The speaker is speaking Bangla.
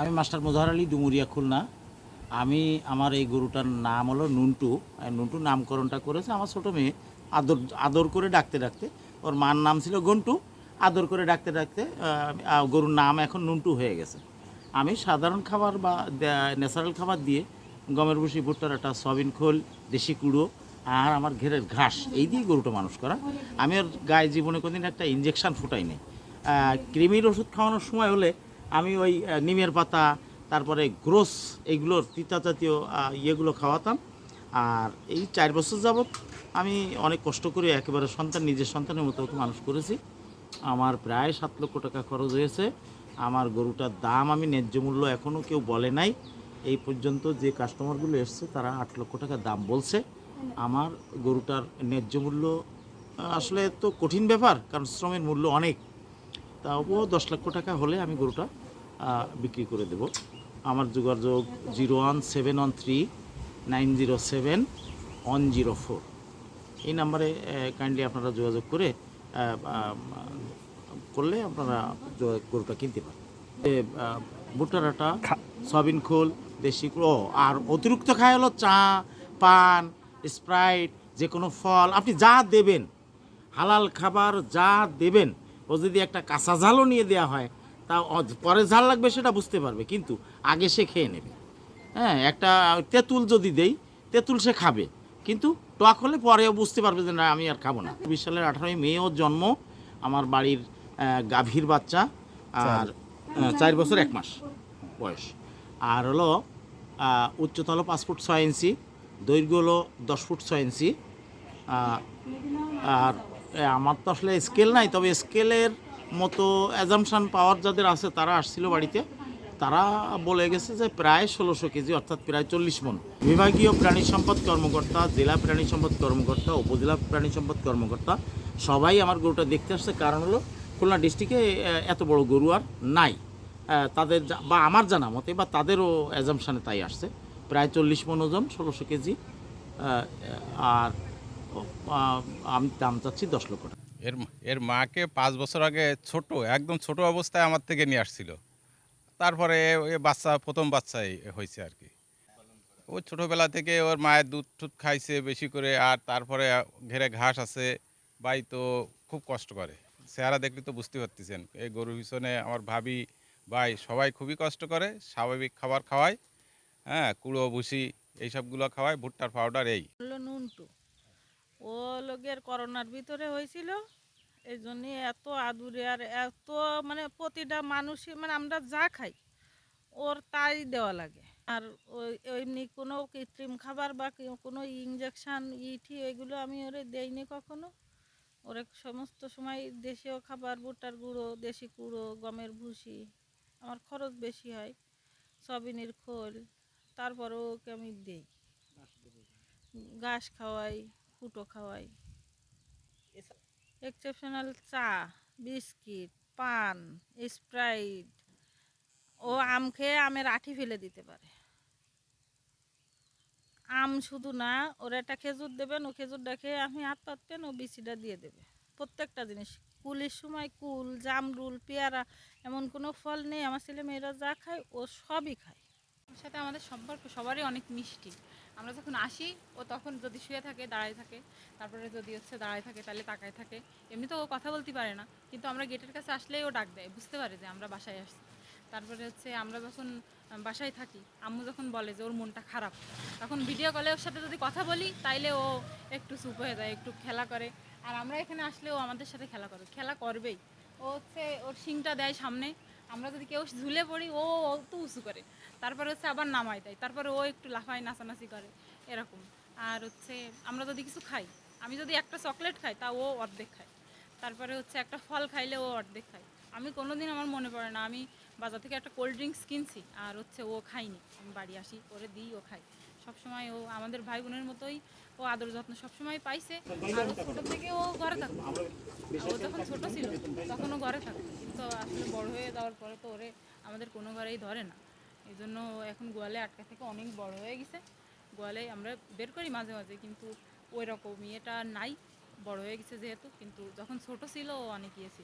আমি মাস্টার মোজাহার আলী, ডুমুরিয়া, খুলনা। আমি আমার এই গরুটার নাম হলো নুনটু। নুন্টু নামকরণটা করেছে আমার ছোটো মেয়ে। আদর আদর করে ডাকতে ডাকতে। ওর মার নাম ছিল গন্টু। আদর করে ডাকতে ডাকতে গরুর নাম এখন নুনটু হয়ে গেছে। আমি সাধারণ খাবার বা ন্যাচারাল খাবার দিয়ে গমের ভুসি ভুট্টার একটা সয়াবিন খোল, দেশি কুড়ো আর আমার ঘেরের ঘাস, এই দিয়ে গরুটা মানুষ করা। আমি ওর গায়ে জীবনে কোনোদিন একটা ইঞ্জেকশন ফুটাই নেই কৃমির ওষুধ খাওয়ানোর সময় হলে আমি ওই নিমের পাতা, তারপরে গ্রোস এইগুলোর তিতা জাতীয় ইয়েগুলো খাওয়াতাম। আর এই চার বছর যাবৎ আমি অনেক কষ্ট করে একেবারে সন্তান, নিজের সন্তানের মতো মানুষ করেছি। আমার প্রায় সাত লক্ষ টাকা খরচ হয়েছে। আমার গরুটার দাম আমি ন্যায্য মূল্য এখনও কেউ বলে নাই। এই পর্যন্ত যে কাস্টমারগুলো এসছে, তারা আট লক্ষ টাকা দাম বলছে। আমার গরুটার ন্যায্য মূল্য, আসলে তো কঠিন ব্যাপার, কারণ শ্রমের মূল্য অনেক। তাও দশ লক্ষ টাকা হলে আমি গরুটা বিক্রি করে দেব। আমার যোগাযোগ zero one seven one three nine zero seven one zero four. এই নাম্বারে কাইন্ডলি আপনারা যোগাযোগ করে করলে আপনারা যোগাযোগ- গরুটা কিনতে পারেন ভুট্টার আটা সয়াবিন খোল দেশি ও, আর অতিরিক্ত খায় হলো চা পান স্প্রাইট যে কোনো ফল আপনি যা দেবেন হালাল খাবার যা দেবেন ও যদি একটা কাঁচা ঝালও নিয়ে দেওয়া হয় তা পরে ঝাল লাগবে সেটা বুঝতে পারবে কিন্তু আগে সে খেয়ে নেবে। হ্যাঁ একটা তেঁতুল যদি দেই তেঁতুল সে খাবে কিন্তু টক হলে পরেও বুঝতে পারবে যে না আমি আর খাব না। বিশ সালের আঠারোই মে ওর জন্ম আমার বাড়ির গাভীর বাচ্চা আর চার। বছর এক মাস বয়স। আর হলো উচ্চতা হলো পাঁচ ফুট ছয় ইঞ্চি দৈর্ঘ্য হলো দশ ফুট ছয় ইঞ্চি আর আমার তো আসলে স্কেল নাই, তবে স্কেলের মতো অ্যাজামশান পাওয়ার যাদের আছে, তারা আসছিল বাড়িতে। তারা বলে গেছে যে প্রায় ষোলোশো কেজি, অর্থাৎ প্রায় চল্লিশ মন। বিভাগীয় প্রাণী সম্পদ কর্মকর্তা, জেলা প্রাণী সম্পদ কর্মকর্তা, উপজেলা প্রাণী সম্পদ কর্মকর্তা, সবাই আমার গরুটা দেখতে আসছে। কারণ হলো, খুলনা ডিস্ট্রিক্টে এত বড় গরু আর নাই। তাদের বা আমার জানা মতে বা তাদেরও অ্যাজামশানে তাই আসছে। প্রায় চল্লিশ মন ওজন, ষোলোশো কেজি। আর আমি দাম চাচ্ছি দশ লক্ষ টাকা। এর এর মাকে পাঁচ বছর আগে ছোট একদম ছোট অবস্থায় আমার থেকে নিয়ে আসছিল। তারপরে এ বাচ্চা প্রথম বাচ্চাই হয়েছে আর কি। ও ছোটোবেলা থেকে ওর মায়ের দুধ টুধ খাইছে বেশি করে আর তারপরে ঘেরে ঘাস আছে বাই তো খুব কষ্ট করে। চেহারা দেখলে তো বুঝতে পারতেছেন এই গরু পিছনে আমার ভাবি ভাই সবাই খুবই কষ্ট করে স্বাভাবিক খাবার খাওয়ায় হ্যাঁ কুড়ো ভুসি এইসবগুলো খাওয়ায় ভুট্টার পাউডার এই। নুনটু। ও লোকের করোনার ভিতরে হয়েছিল। এই জন্যে এত আদুরে আর এত মানে প্রতিটা মানুষই মানে আমরা যা খাই ওর তাই দেওয়া লাগে। আর ওই এমনি কোনো কৃত্রিম খাবার বা কোনো ইঞ্জেকশান ইটি এগুলো আমি ওরে দেইনি কখনো। ওরে সমস্ত সময় দেশীয় খাবার ভুট্টার গুঁড়ো দেশি কুড়ো গমের ভুসি আমার খরচ বেশি হয় সবিনের খোল তারপরেও ওকে আমি দিই। ঘাস খাওয়াই কুটো খাওয়াই। এক্সেপশনাল চা বিস্কিট পান স্প্রাইট। ও আম খেয়ে আমের আঠি ফেলে দিতে পারে। আম শুধু না ওর একটা খেজুর দেবেন ও খেজুরটা খেয়ে আপনি হাত পাতবেন ও বিচিটা দিয়ে দেবে। প্রত্যেকটা জিনিস। কুলের সময় কুল জামরুল পেয়ারা এমন কোনো ফল নেই। আমার ছেলে মেয়েরা যা খায় ও সবই খায়। সাথে আমাদের সম্পর্ক, সবারই অনেক মিষ্টি। আমরা যখন আসি, ও তখন যদি শুয়ে থাকে, দাঁড়ায় থাকে, তারপরে যদি হচ্ছে দাঁড়ায় থাকে, তাহলে তাকায় থাকে। এমনি তো ও কথা বলতে পারে না, কিন্তু আমরা গেটের কাছে আসলেই ও ডাক দেয়, বুঝতে পারে যে আমরা বাসায় আসছি। তারপরে হচ্ছে আমরা যখন বাসায় থাকি, আম্মু যখন বলে যে ওর মনটা খারাপ, তখন ভিডিও কলে ওর সাথে যদি কথা বলি, তাইলে ও একটু চুপ হয়ে যায়, একটু খেলা করে। আর আমরা এখানে আসলে ও আমাদের সাথে খেলা করে, খেলা করবেই। ও হচ্ছে, ওর শিংটা দেয় সামনে আমরা যদি কেউ ঝুলে পড়ি, ও তো উঁচু করে। তারপরে হচ্ছে আবার নামায় দেয় তারপরে ও একটু লাফায়, নাচানাচি করে, এরকম। আর হচ্ছে আমরা যদি কিছু খাই, আমি যদি একটা চকলেট খাই, তা ও অর্ধেক খায়। তারপরে হচ্ছে একটা ফল খাইলে ও অর্ধেক খায়। আমি কোনোদিন আমার মনে পড়ে না। আমি বাজার থেকে একটা কোল্ড ড্রিঙ্কস কিনছি, আর হচ্ছে ও খাইনি আমি বাড়ি আসি, ওরে দিই, ও খাই সবসময় ও আমাদের ভাই বোনের মতোই ও আদর যত্ন সবসময় পাইছে। আর থেকে ও ঘরে থাকতো। ও যখন ছোট ছিল, তখন ও ঘরে থাকতো। কিন্তু আসলে বড় হয়ে যাওয়ার পরে তো ওরে আমাদের কোনো ঘরেই ধরে না। এই জন্য এখন গোয়ালে আটকা থেকে অনেক বড় হয়ে গেছে। গোয়ালে আমরা বের করি মাঝে মাঝে, কিন্তু ওই রকম ইয়েটা নাই। বড় হয়ে গেছে যেহেতু, কিন্তু যখন ছোট ছিল, ও অনেক ইয়েছে